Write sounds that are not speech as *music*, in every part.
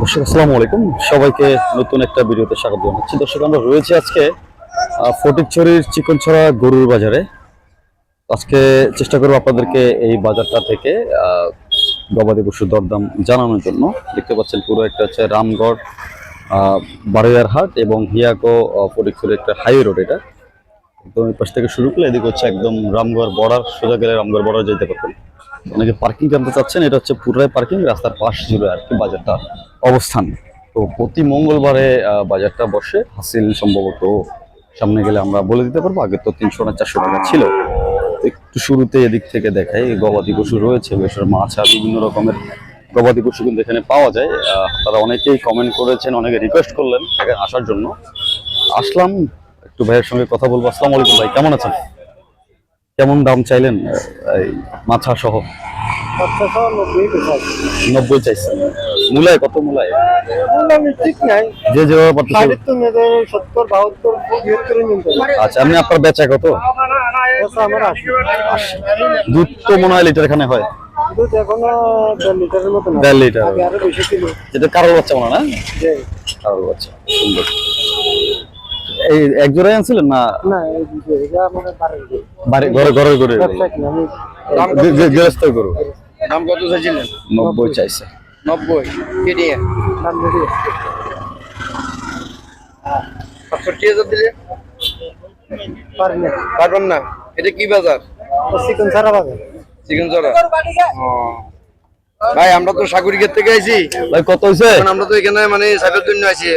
দর্শক আসসালামু আলাইকুম। সবাইকে নতুন একটা ভিডিওতে স্বাগত জানাচ্ছি। দর্শক আমরা রয়েছে আজকে ফটিকছড়ির চিকনছড়া গরুর বাজারে। আজকে চেষ্টা করব আপনাদেরকে এই বাজারটা থেকে গবাদি পশুর দরদাম জানানোর জন্য। দেখতে পাচ্ছেন পুরো একটা হচ্ছে রামগড় আহ, বারোয়ার হাট এবং হিয়াকো ফটিকছড়ির একটা হাইওয়ে রোড এটা। একদম এই পাশ থেকে শুরু করলে এদিকে হচ্ছে একদম রামগড় বর্ডার সোজা গেলে রামগড় বর্ডার যেতে পারবেন। অনেকে পার্কিং জানতে চাচ্ছেন এটা হচ্ছে পুরাই পার্কিং রাস্তার পাশ জুড়ে আর কি বাজারটা। অবস্থান? তো প্রতি মঙ্গলবারে বাজারটা বসে হাসিল সম্ভবত সামনে গেলে আমরা বলে দিতে পারব আগে তো তিনশো না চারশো টাকা ছিল। একটু শুরুতে এদিক থেকে দেখাই গবাদি পশু রয়েছে বেশের মাছ আর বিভিন্ন রকমের গবাদি পশু কিন্তু এখানে পাওয়া যায়। তারা অনেকেই কমেন্ট করেছেন অনেকে রিকোয়েস্ট করলেন এখানে আসার জন্য। আসলাম একটু ভাইয়ের সঙ্গে কথা বলব। আসসালামু আলাইকুম ভাই কেমন আছেন? কেমন দাম চাইলেন এই মাছা সহ নব্বই চাইছেন। মূলায় কত মূলায়? ঠিক নাই। যে সত্তর বাহাত্তর আচ্ছা আপনি আপনার বেচা কত? দুধ তো মনে হয় লিটার এখানে হয় দেড় লিটার। কারোর বাচ্চা মনে হয় না? কারোর বাচ্চা সুন্দর। এই এক জোড়াই আনছিলেন না? ঘরে ঘরে গৃহস্থ দাম কত চাইছিলেন? নব্বই চাইছে। নব্বই বেশি সাতষট্টি হাজার দিলে? পারবেন না? এটা কি বাজার? চিকেন ছাড়া বাজার। চিকেন চড়া ভাই আমরা তো সাগরিকের থেকে আইছি। ভাই কত এখন আমরা তো এখানে মানে সাইকেল জন্য আইছি।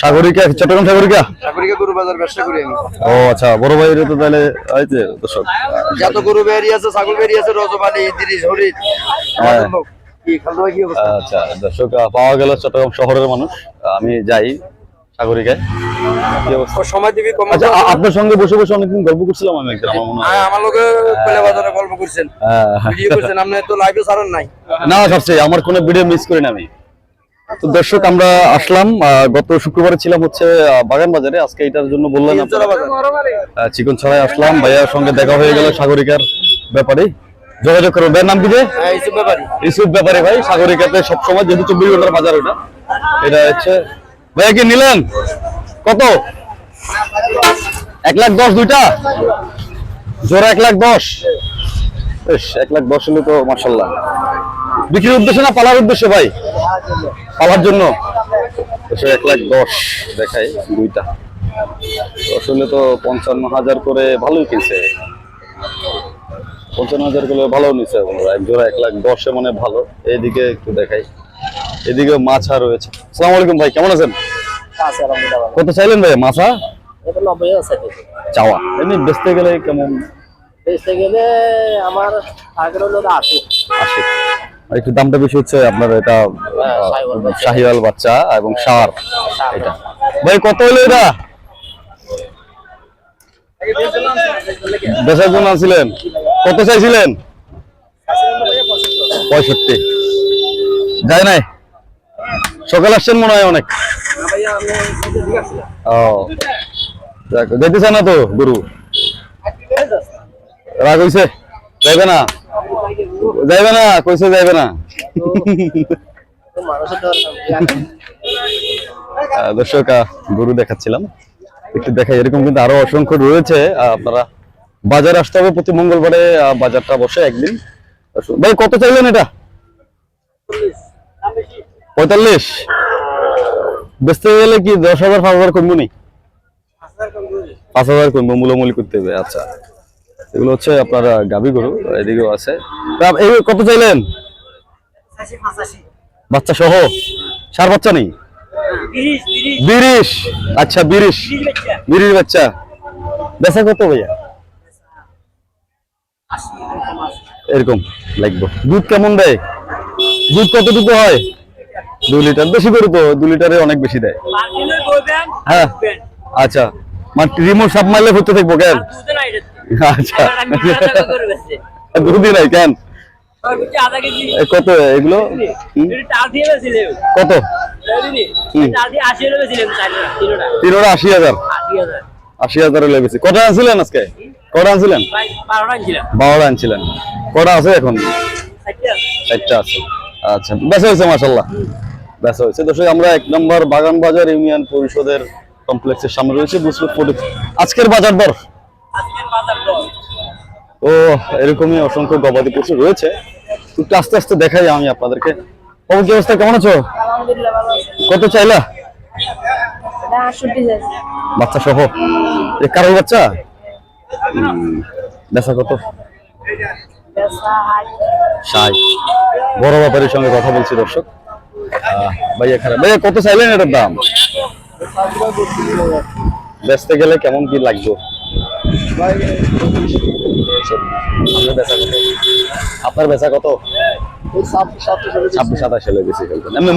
সাগরিকা চট্টগ্রাম সাগরিকা সাগরিকা গরু বাজার ব্যবসা করি আমি। ও আচ্ছা বড় ভাই তো তাহলে আইতে দর্শক। যত গরু বেরিয়ে আছে ছাগল বেরিয়ে আছে রজবালি ইদ্রিস হরিদ হ্যাঁ। আমাদের লোক। কি খালদা কি অবস্থা? আচ্ছা দর্শক পাওয়া গেল চট্টগ্রাম শহরের মানুষ। আমি যাই সাগরিকায়? কি অবস্থা? সময় দিবি কম আচ্ছা আপনার সঙ্গে বসে বসে অনেকদিন গল্প করছিলাম আমি একদিন আমার মনে হয়। হ্যাঁ আমার লোকে পেলে বাজারে গল্প করছেন। হ্যাঁ, ভিডিও করছেন আপনি তো লাইভে ছাড়েন নাই। না সবচে আমার কোনো ভিডিও মিস করি না আমি। তো দর্শক আমরা আসলাম গত শুক্রবারে ছিলাম হচ্ছে বাগান বাজারে আজকে এটার জন্য বাজার। চিকন ছড়ায় আসলাম ভাইয়ার সঙ্গে দেখা হয়ে গেল সাগরিকার ব্যাপারে। যোগাযোগ করব ভাইয়ের নাম কি যে ইসুফ ব্যাপারে ভাই সাগরিকাতে সবসময় যেহেতু চব্বিশ ঘণ্টার বাজার ওটা এটা হচ্ছে ভাইয়া কি নিলেন? কত? এক লাখ দশ দুইটা? জোড়া এক লাখ দশ। বেশ এক লাখ দশ হলে তো মার্শাল্লাহ বিক্রির উদ্দেশ্যে না পালার উদ্দেশ্যে ভাই? পালার জন্য। এক লাখ দশ দেখাই, দুইটা। দশ হলে তো পঞ্চান্ন হাজার করে ভালোই কিনছে। পঞ্চান্ন হাজার করে ভালো নিচ্ছে এক জোড়া এক লাখ দশে মানে ভালো। এইদিকে একটু দেখাই। এদিকে মাছা রয়েছে। আসসালামু আলাইকুম ভাই কেমন আছেন? কত চাইলেন ভাই মাছা? চাওয়া। এমনি বেচতে গেলে কেমন? বেচতে গেলে আমার আগের হলো আশি। আসে একটু দামটা বেশি হচ্ছে আপনার এটা হ্যাঁ, বাচ্চা। শাহিওয়াল বাচ্চা এবং সার। এটা। ভাই কত হলো এটা? বেচার জন্য আনছিলেন। কত চাইছিলেন? পঁয়ষট্টি। যায় নাই? সকাল আসছেন মনে হয় অনেক। ও। না তো গরু? রাগ হইছে? যাইবে না? যাইবে না? কইছে যাইবে না? দর্শক গরু দেখাচ্ছিলাম। একটু দেখাই, এরকম কিন্তু আরও অসংখ্য রয়েছে। আপনারা বাজার আসতে হবে প্রতি মঙ্গলবারে বাজারটা বসে একদিন। ভাই, কত চাইলেন এটা? পঁয়তাল্লিশ। বেচতে গেলে কি দশ হাজার, পাঁচ হাজার কমবো নি? পাঁচ হাজার কমবো মূলামূলি করতে হবে আচ্ছা। এগুলো হচ্ছে আপনার গাভী গরু, এদিকেও আছে। এই কত চাইলেন? বাচ্চা সহ? সার বাচ্চা নেই? বিরিশ আচ্ছা বিরিশ। বিরিশ বাচ্চা। বেচা কত ভাইয়া? এরকম, লাগবে। দুধ কেমন দেয়? দুধ কতটুকু হয়? দু লিটার। বেশি করে তো দু লিটারে অনেক বেশি দেয়। হ্যাঁ। আচ্ছা। মানে রিমোট সাপ মারলে হতে থাকব কেন? আচ্ছা। নাই কেন? কত এগুলো? কত? তিনোটা। আশি হাজার। আশি হাজার। লেগেছে কটা আনছিলেন আজকে? কটা আনছিলেন? বারোটা আনছিলেন। কটা আছে এখন? চারটা আছে। আচ্ছা। বেচা হয়েছে মাসাল্লাহ বেচা হয়েছে দর্শক আমরা এক নম্বর বাগান বাজার ইউনিয়ন পরিষদের কমপ্লেক্সের সামনে রয়েছে আজকের বাজার দর? ও এরকমই অসংখ্য গবাদি পশু রয়েছে। একটু আস্তে আস্তে দেখাই আমি আপনাদেরকে। খবর কি অবস্থা? কেমন আছো? কত চাইলা? বাচ্চা সহ? এ কারও বাচ্চা? হুম, বেচা কত? ষাট। বড় ব্যাপারীর সঙ্গে কথা বলছি দর্শক। ভাইয়া খারাপ। ভাইয়া, কত চাইলেন এটার দাম? বেচতে গেলে কেমন কি লাগবে? আপনার বেচা কত? ছাব্বিশ, সাতাশ হলে বেশি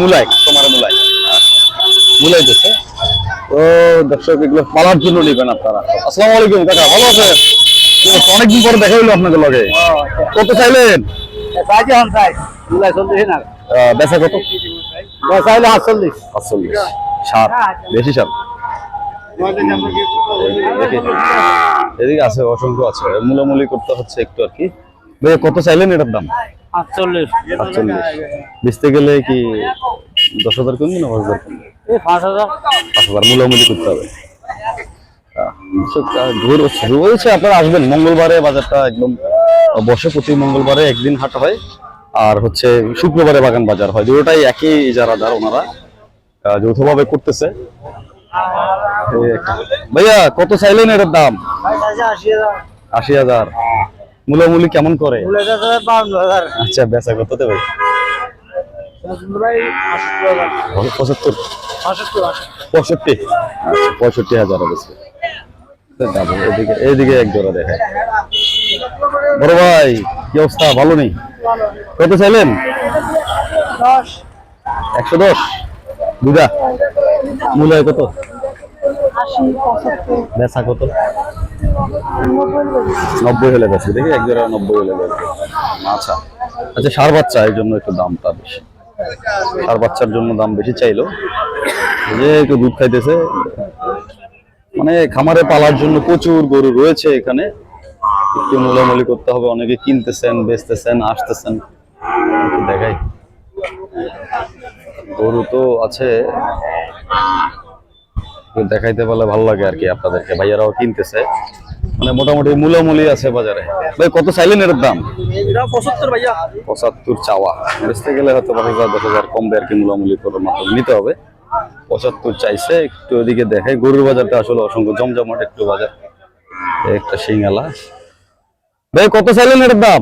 মূলাই, তোমার মূলাই। মূলাই দিচ্ছে। তো দর্শক, এগুলো পালার জন্য নেবেন আপনারা। আসসালামু আলাইকুম, কাকা, ভালো আছে অনেকদিন পরে দেখা হইল আপনাদের লগে। কত চাইলেন? চাইছি চাই। জুলাই চলতেছে না। বেচা কত? চাইলে আটচল্লিশ আটচল্লিশ সাত। বেশি সাত? এদিকে আছে অসংখ্য আছে। মূলামূলি করতে হচ্ছে একটু আর কি। ভাই কত চাইলেন এটার দাম? আটচল্লিশ আটচল্লিশ বেচতে গেলে কি দশ হাজার কমবে না পাঁচ হাজার পাঁচ হাজার। পাঁচ হাজার মূলামূলি করতে হবে। রয়েছে আপনারা আসবেন। মঙ্গলবারে বাজারটা একদম বসে প্রতি মঙ্গলবারে একদিন হাট হয়। আর হচ্ছে শুক্রবারে বাগান বাজার হয়। দুটোটাই একই যারা ইজারাদার ওনারা। যৌথভাবে করতেছে। ভাইয়া, কত চাইলেন এটার দাম? আশি হাজার। মূলামূলি কেমন করে? আচ্ছা বেচা কততে ভাই পঁয়ষট্টি। আচ্ছা পঁয়ষট্টি হাজার এদিকে এইদিকে এক জোড়া দেখায়। বড় ভাই, কি অবস্থা? ভালো নেই? কত চাইলেন? একশো দশ? দুটা মূল্য কত? বেচা কত? নব্বই হলে বেশি দেখি এক জোড়া নব্বই হলে বেচবে আচ্ছা। আচ্ছা সার বাচ্চা এই জন্য একটু দামটা বেশি। সার বাচ্চার জন্য দাম বেশি চাইলো। যে একটু দুধ খাইতেছে। মানে খামারে পালার জন্য প্রচুর গরু রয়েছে এখানে। একটু মূলামূলি করতে হবে অনেকে কিনতেছেন বেচতেছেন আসতেছেন। দেখাই। গরু তো আছে। দেখাইতে পারলে ভালো লাগে আর কি আপনাদেরকে। ভাইয়ারাও কিনতেছে। মানে মোটামুটি মূলামূলি আছে বাজারে। ভাই কত চাইলেন এর দাম? পঁচাত্তর ভাইয়া। পঁচাত্তর চাওয়া। বেচতে গেলে হয়তো পাঁচ হাজার দশ হাজার কমবে আর কি মূলামূলি করে মাত্র নিতে হবে। পঁচাত্তর চাইছে একটু ওদিকে দেখাই। গরুর বাজারটা আসলে অসংখ্য জমজমাট একটু বাজার। একটা সিঙ্গালা ভাই, কত চাইলেন দাম?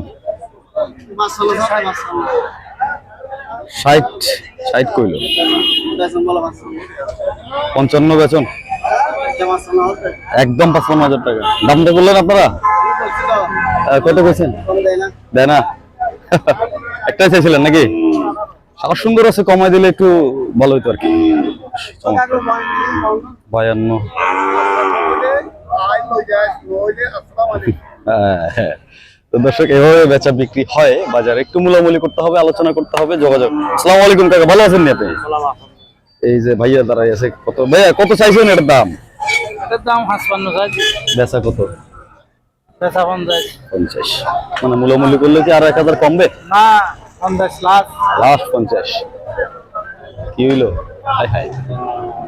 পঞ্চান্ন বেতন একদম পাঁচপান্ন হাজার টাকা। দামটা বললেন আপনারা? কত কইছেন? দেয় না। একটাই চাইছিলেন নাকি? সারা সুন্দর আছে কমাই দিলে একটু ভালো হইতো আর কি। বায়ান্ন। হ্যাঁ। তো দর্শক এভাবে বেচা বিক্রি হয় বাজারে। একটু মূলামূলি করতে হবে আলোচনা করতে হবে যোগাযোগ। আসসালামু আলাইকুম কাকা ভালো আছেন আপনি? এই যে ভাইয়া দাঁড়াই আছে কত ভাইয়া কত চাইছেন এর দাম? এটার দাম হাঁসপান্ন বেচা কত? পঞ্চাশ। পঞ্চাশ। মানে মূলামূলি করলে কি আর এক হাজার কমবে? না পঞ্চাশ লাখ লাস্ট পঞ্চাশ। কি হইল? হাই হাই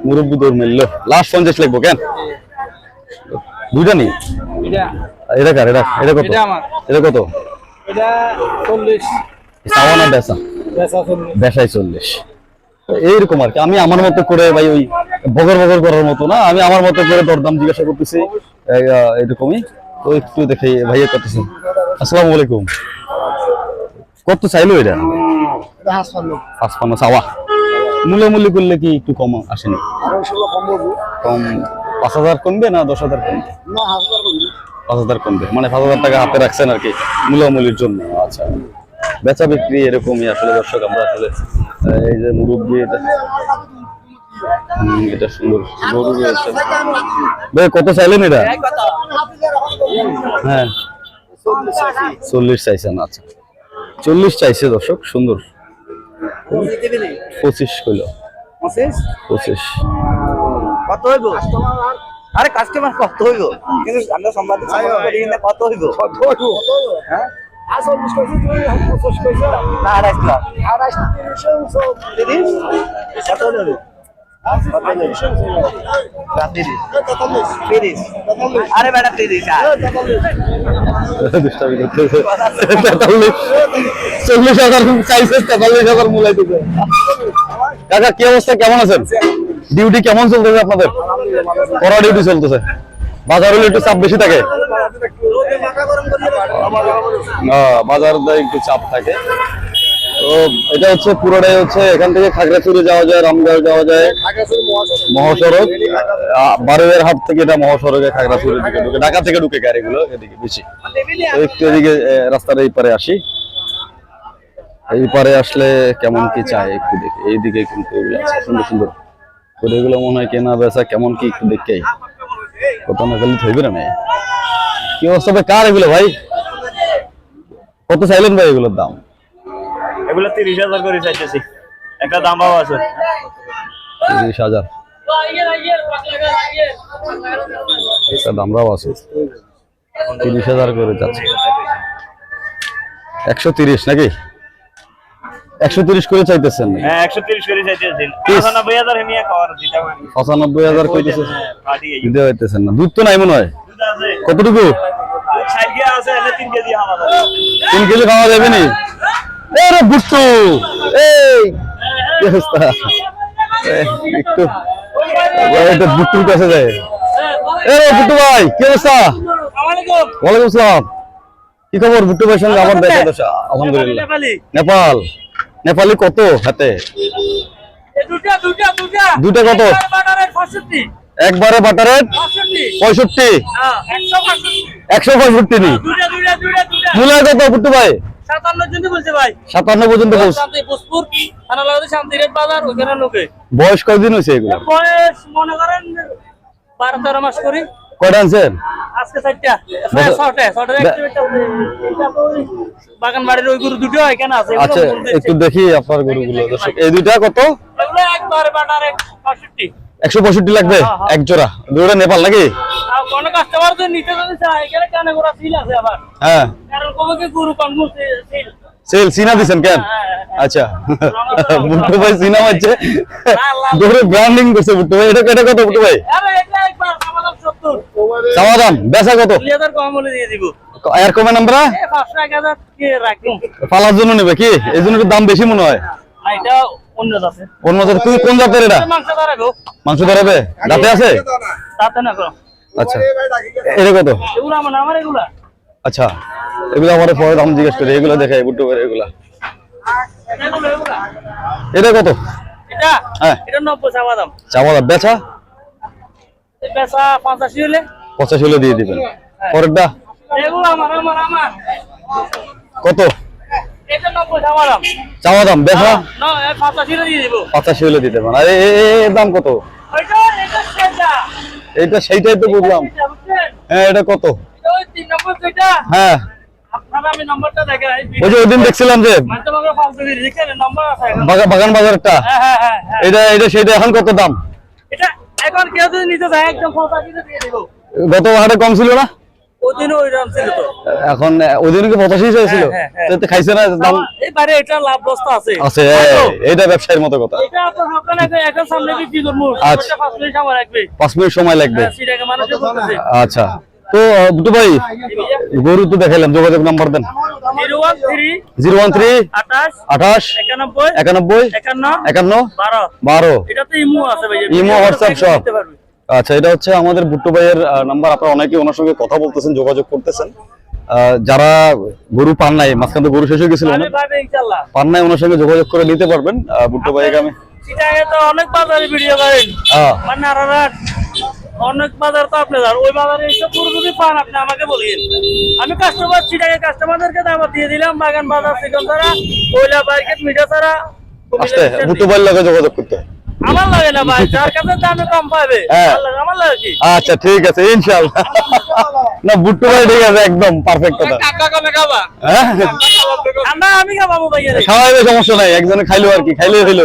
মুরব্বী দৌড় মিললো। লাস্ট পঞ্চাশ লাগবো কেন? দুইটা নেই? এটা। কার? এটা এটা কত? এটা কত? এটা চল্লিশ। এইরকম আর কি। আমি আমার মতো করে ভাই ওই বগর বগর করার মতো না। আমি আমার মতো করে দরদাম জিজ্ঞাসা করতেছি। এরকমই। তো একটু দেখে ভাইয়া করতেছেন। আসসালামু আলাইকুম। কত চাইলো এটা? পাঁচপান্ন। চাওয়া। মূল্যমূল্য করলে কি একটু কম আসেনি? কম পাঁচ হাজার কমবে না দশ হাজার কমবে? না পাঁচ হাজার কমবে। মানে পাঁচ হাজার টাকা হাতে রাখছেন আর কি মূল্যমূল্যের জন্য। আচ্ছা। বেচা বিক্রি এরকমই আসলে দর্শক আমরা আসলে এই যে মুরব্বী এটা এটা সুন্দর। গরু রয়েছে ভাই কত চাইলেন এটা? হ্যাঁ। চল্লিশ চাইছেন আচ্ছা। চল্লিশ চাইছে দর্শক সুন্দর। পঁচিশ কইল। পঁচিশ। কত হইব? আরে কাস্টমার কত হইব? কিন্তু আমরা না কত হইব? কত হইব? হ্যাঁ আর চল্লিশ তিরিশ হাজার চাইছে তেতাল্লিশ হাজার মূলাই দিতে। কাকা কি অবস্থা? কেমন আছেন? ডিউটি কেমন চলতেছে আপনাদের? কড়া ডিউটি চলতেছে। বাজার হলে একটু চাপ বেশি থাকে? বাজার একটু চাপ থাকে। তো এটা হচ্ছে পুরোটাই হচ্ছে এখান থেকে খাগড়াছড়ি যাওয়া যায়, রামগড় যাওয়া যায়। মহাসড়ক। বারোয়ের হাট থেকে এটা মহাসড়কে খাগড়াছড়ির দিকে ঢুকে ঢাকা থেকে ঢুকে গাড়িগুলো এদিকে, বেশি। একটু এদিকে রাস্তার এই পারে আসি। এই পারে আসলে কেমন কি চায় একটু দেখি। এইদিকে কিন্তু সুন্দর সুন্দর। করে এগুলো মনে হয় কেনা বেচা কেমন কি একটু দেখে কত না গেলে থইবে না। কি অবস্থা ভাই? কার এগুলো ভাই? কত চাইলেন ভাই এগুলোর দাম? এগুলো তিরিশ হাজার করে চাইতেছি। একটা দামও আছে। তিরিশ হাজার। একটা দামরাও আছে। তিরিশ হাজার করে যাচ্ছে। একশো তিরিশ নাকি? একশো তিরিশ করে চাইতেছেন? হ্যাঁ করে দিতে পারি কইতেছে। হ্যাঁ, পাটি এই। দিতে পাইতেছেন না। দুধ তো নাই মনে হয়? দুধ আছে। কতটুকু? ষাট আছে এনে তিন কেজি খাওয়া যাবে। তিন কেজি খাওয়া যাবে নি? এরে বুট্টু! এই! কি অবস্থা? একটু এটা বুট্টুর কাছে যায়। এ বুট্টু ভাই কি অবস্থা? ওয়ালাইকুম আসসালাম। কি খবর বুট্টু ভাইয়ের সঙ্গে? আমার দেখা দশা আলহামদুলিল্লাহ। নেপাল। নেপালি কত হাতে? দুটা কত? একবারে বাটারের পঁয়ষট্টি। একশো পঁয়ষট্টি। নি? মূলা কত বুট্টু ভাই? সাতান্ন পর্যন্ত বয়স কয়দিন হয়েছে এগুলো? বয়স মনে করেন বারো তেরো মাস করি। কয়টা আনছেন? আজকে চারটা। ছটা ছটা বাগান বাড়ির ওই গরু দুটো এখানে আছে? আচ্ছা একটু দেখি আপনার গরুগুলো দর্শক। এই দুইটা কত? বাটার একশো পঁয়ষট্টি লাগবে? হ্যাঁ, হ্যাঁ। এক জোড়া। দুইটা নেপাল নাকি? সিল হ্যাঁ। সিনা দিছেন কেন? হ্যাঁ, হ্যাঁ। আচ্ছা। বুট্টু ভাই সিনা মারছে। গরু ব্র্যান্ডিং করছে বুট্টু ভাই। এটা এটা কত বুট্টু ভাই আরে এটা একবার সমাধান সত্তর চাওয়া দাম বেচা কত? এর কমে নাম্বার? পালার জন্য নেবে কি? এই জন্য দাম বেশি মনে হয়? অন্য আছে কোন কোন কোন জাতের এটা? মাংস দাঁড়াবো দাঁতে আছে? তাতে না করো আচ্ছা। এটা কত? এগুলো আমার আমার এগুলা? আচ্ছা। এগুলো আমার পরে দাম জিজ্ঞেস করে। এগুলো দেখে বুট্টু ভাই এগুলা। এগুলা এটা কত? এটা? হ্যাঁ। এটা নব্বই চাওয়া দাম চাওয়া দাম বেচা? পঁচাশি হলে পঁচাশি হলে দিয়ে দিবেন। পরেরটা? এগুলো আমার আমার আমার। কত? চাওয়া দাম। না এই পঁচাশি হলে দিয়ে দিব। পঁচাশি হলে দিতে পারেন। আর দাম কত? সেটা। এইটা সেইটাই তো বুঝলাম। হ্যাঁ এটা কত? হ্যাঁ। ওই যে দেখছিলাম যে বাগান বাজারটা। হ্যাঁ হ্যাঁ হ্যাঁ হ্যাঁ। এটা এটা সেইটা এখন কত দাম? এটা এখন কেউ যদি নিতে চায় একদম দিয়ে দিব। গত হাটে কম ছিল না? এখন পঁচাশি চাইছিল হ্যাঁ, হ্যাঁ, তো তো খাইছে না দাম? এবারে এটা লাভ বস্তা আছে। আছে হয়তো? এইটা মতো কথা। এটা আচ্ছা। পাঁচ মিনিট সময় লাগবে। হ্যাঁ, আচ্ছা। তো দুটো ভাই গরু তো দেখাইলাম যোগাযোগ নাম্বার দেন। জিরো ওয়ান থ্রি আঠাশ একানব্বই একান্ন বারো। ইমো হোয়াটসঅ্যাপ সব। আচ্ছা এটা হচ্ছে আমাদের বুট্টু ভাইয়ের নাম্বার আপনারা অনেকে ওনার সঙ্গে কথা বলতেছেন যোগাযোগ করতেছেন। যারা গরু পান নাই মাঝখান তো গরু শেষ হয়ে গেছিল পান নাই ওনার সঙ্গে যোগাযোগ করে নিতে পারবেন। বুট্টু ভাইকে আমি অনেক বাজারে ভিডিও করেন। হ্যাঁ। অনেক বাজার তো আপনি যান ওই বাজারে এইসব পুরো যদি পান আপনি আমাকে বলিয়েন। আমি কাস্টমার চিটাগে কাস্টমারদেরকে দাবার দিয়ে দিলাম বাগান বাজার চিকন ছাড়া কয়লা মার্কেট মিঠা ছাড়া যোগাযোগ করতে। আমার লাগে না ভাই যার কাছে দামে কম পাবে হ্যাঁ। আমার লাগে- কি? আচ্ছা ঠিক আছে ইনশাআল্লাহ। না বুট্টু ভাই ঠিক আছে একদম পারফেক্ট কথা। টাকা কমে খাবা। হ্যাঁ? আমি খাব খাওয়াইবে সমস্যা নাই একজনে খাইলো আর কি খাইলে হইল।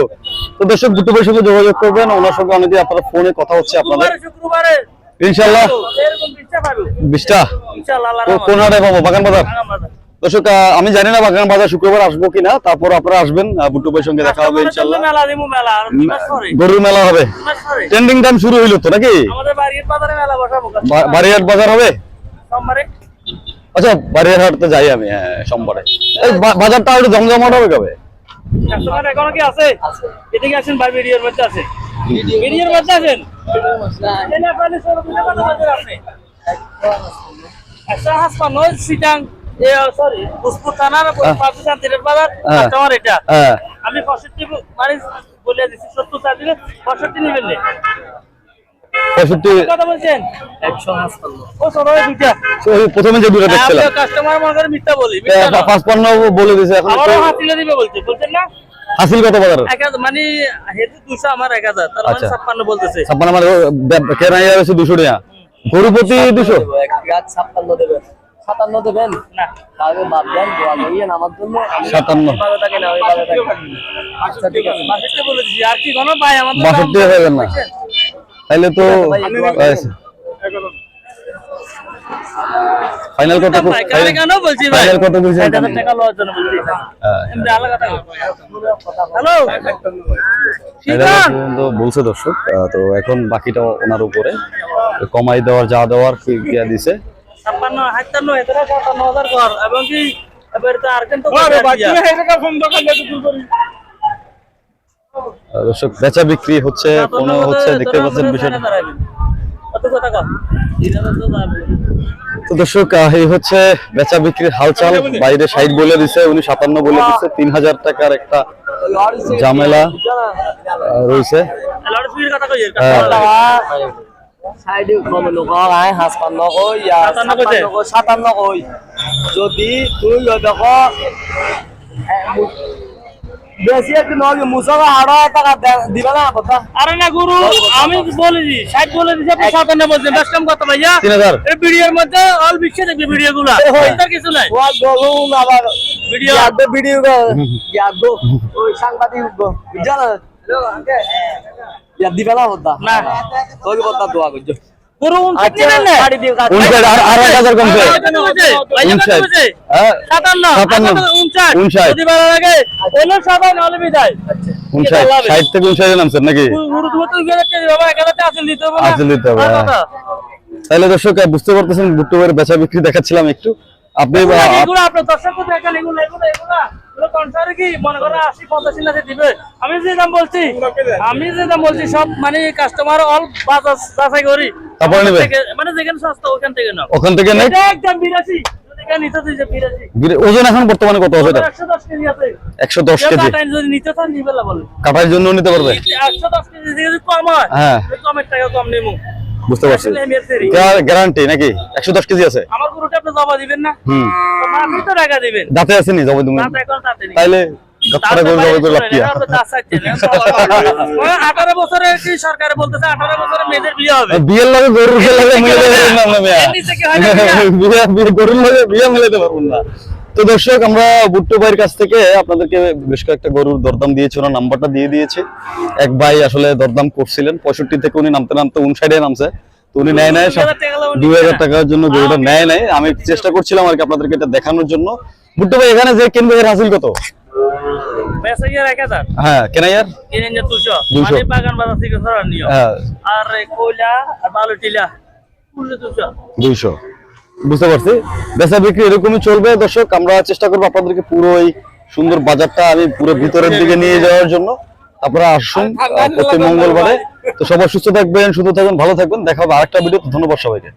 তো দর্শক দুটো ভাইয়ের সঙ্গে যোগাযোগ করবেন। ওনার সঙ্গে অনেকে আপনারা ফোনে কথা হচ্ছে আপনাদের। ইনশাআল্লাহ। বিশটা। কোন হাটে পাবো? বাগান বাজার? দর্শক আমি জানি না বাগান বাজার শুক্রবার আসব কিনা তারপর আপনারা আসবেন বুট্টু ভাইয়ের সঙ্গে দেখা হবে ইনশাল্লাহ আর গরুর মেলা হবে। ট্রেন্ডিং টাইম শুরু হইল তো নাকি? বাড়িহাট বাজার হবে? আচ্ছা বাড়িহাট তো যাই আমি হ্যাঁ সোমবারে। বাজারটা একটু জমজমাট হবে কবে? কাস্টমার এখনও কি আছে? এদিকে আসেন ভাই ভিডিওর মধ্যে আছে ভিডিওর মধ্যে আছেন সিটাং সরি পুষ্পুর থানার বাজার? হ্যাঁ। এটা। আমি পঁয়ষট্টি মানে বলে দিচ্ছি সত্তর চা দিলে পঁয়ষট্টি নেবেন পঁয়ষট্টি কথা বলছেন? একশো হাসপাতাল ও সরো দুইটা। ওই প্রথমে যে দুটো দেখছিলাম। কাস্টমার মনে মিথ্যা বলি এ, মিথ্যা না। পাঁচপান্ন বলে দিছে এখন আমারও দিবে বলছে বলছেন না? হাসিল কত বাজার? মানে হেতু দুশো আমার এক হাজার তার মানে। ছাপ্পান্ন বলতেছে। ছাপ্পান্ন কেনা হচ্ছে দুশো টাকা। গরু দুশো ছাপ্পান্ন দেবেন। সাতান্ন দেবেন? না। তাহলে বাদ দেন দোয়া করিয়েন আমার জন্য। সাতান্ন আচ্ছা ঠিক আছে বাষট্টি বলে দিছি আর কি কোনো পাই আমাদের বাষট্টি হয়ে না। তাহলে তো ফাইনাল কত বলছি? ফাইনাল কত হাজার টাকা লওয়ার জন্য বলছি। হ্যাঁ। এমনি আলাদা কথা হ্যালো বলছে দর্শক তো এখন বাকিটা ওনার উপরে। কমাই দেওয়ার যা দেওয়ার কি দিয়া দিছে? ছাপ্পান্ন সাতান্ন এতটা সাতান্ন হাজার কর। এবং কি এবার তো আর কিন্তু দর্শক বেচা বিক্রি হচ্ছে কোনো হচ্ছে দেখতে পাচ্ছেন বিষয়টা? তো দর্শক এই হচ্ছে বেচা বিক্রির হালচাল। বাইরে সাইড বলে দিছে উনি সাতান্ন বলে দিচ্ছে তিন হাজার টাকার একটা ঝামেলা রয়েছে। হ্যাঁ। যদি তুই দেখো বেশি একটু নয় মুসকা আড়া টাকা দিবে না কথা? আরে না গুরু আমি বলেছি ষাট বলে দিছি আপনি সাতান্ন বলছেন। দশ টাকা কত ভাইয়া? তিন হাজার। এই ভিডিওর মধ্যে অল বিশ্বে দেখবে ভিডিও গুলা কিছু নাই। ও গরুন আবার ভিডিও ইয়াদো ভিডিও ইয়াদো ওই সাংবাদিক বুঝা না? দিবে না কথা? না। তোকে কথা দোয়া করছ। না আর কমছে। যদি ভালো লাগে হলো বিদায়। থেকে নামছেন নাকি? তো গেলে বাবা আসল দিতে হবে আসল দিতে হবে? তাহলে দর্শক বুঝতে পারতেছেন ভুট্টু বেচা বিক্রি দেখাচ্ছিলাম একটু। আপনি এগুলো আহ, আপনার দর্শক দেখেন এগুলো এগুলো এগুলো মনে আমি যে দাম বলছি আমি যে দাম বলছি সব মানে কাস্টমার অল করি। মানে যেখানে সস্তা ওখান থেকে নাও। ওখান থেকে একদম বিরাশি। ওজন এখন বর্তমানে কত হবে একশো দশ কেজি আছে। একশো দশ কেজি। কাটাইন যদি নিতে চান নিবে না কাটার জন্য নিতে পারবে? একশো দশ কেজি কম হয় হ্যাঁ। তাহলে কমের টাকা কম নেব। বুঝতে পারছি। গ্যারান্টি নাকি? একশো দশ কেজি আছে? আমার গরুটা আপনি জবা দিবেন না? হুম। তো টাকা দিবেন। দাঁতে আসেনি জবে নেই। তাইলে *laughs* বিয়ে হবে? বিয়ের লাগে গরুর লাগে মিলাতে পারব না আমরা মেয়া। এর নিচে কি হয় না বিয়া? *laughs* বিয়ে- বিয়ে গরুর লাগে বিয়ে মিলাতে পারব না। তো দর্শক আমরা বুট্টু ভাইয়ের কাছ থেকে আপনাদেরকে বেশ কয়েকটা গরুর দরদাম দিয়েছি ওনার নাম্বারটা দিয়ে দিয়েছি। এক ভাই আসলে দরদাম করছিলেন পঁয়ষট্টি থেকে উনি নামতে নামতে উনষাটে নামছে। তো উনি নেয় নেয় দুই হাজার টাকার জন্য গরুটা নেয় নেয় আমি চেষ্টা করছিলাম আর কি আপনাদেরকে এটা দেখানোর জন্য। বুট্টু ভাই এখানে যে কিনবে এর হাসিল কত? হ্যাঁ কিনে হ্যাঁ। আর কয়লা আর বালু টিলা দুইশো। বুঝতে পারছি। বেচা বিক্রি এরকমই চলবে। দর্শক, আমরা চেষ্টা করব আপনাদেরকে পুরো ওই সুন্দর বাজারটা, আমি পুরো ভিতরের দিকে নিয়ে যাওয়ার জন্য। আপনারা আসুন প্রতি মঙ্গলবারে। তো সবাই সুস্থ থাকবেন সুস্থ থাকবেন, ভালো থাকবেন। দেখা হবে আরেকটা ভিডিও ধন্যবাদ সবাইকে।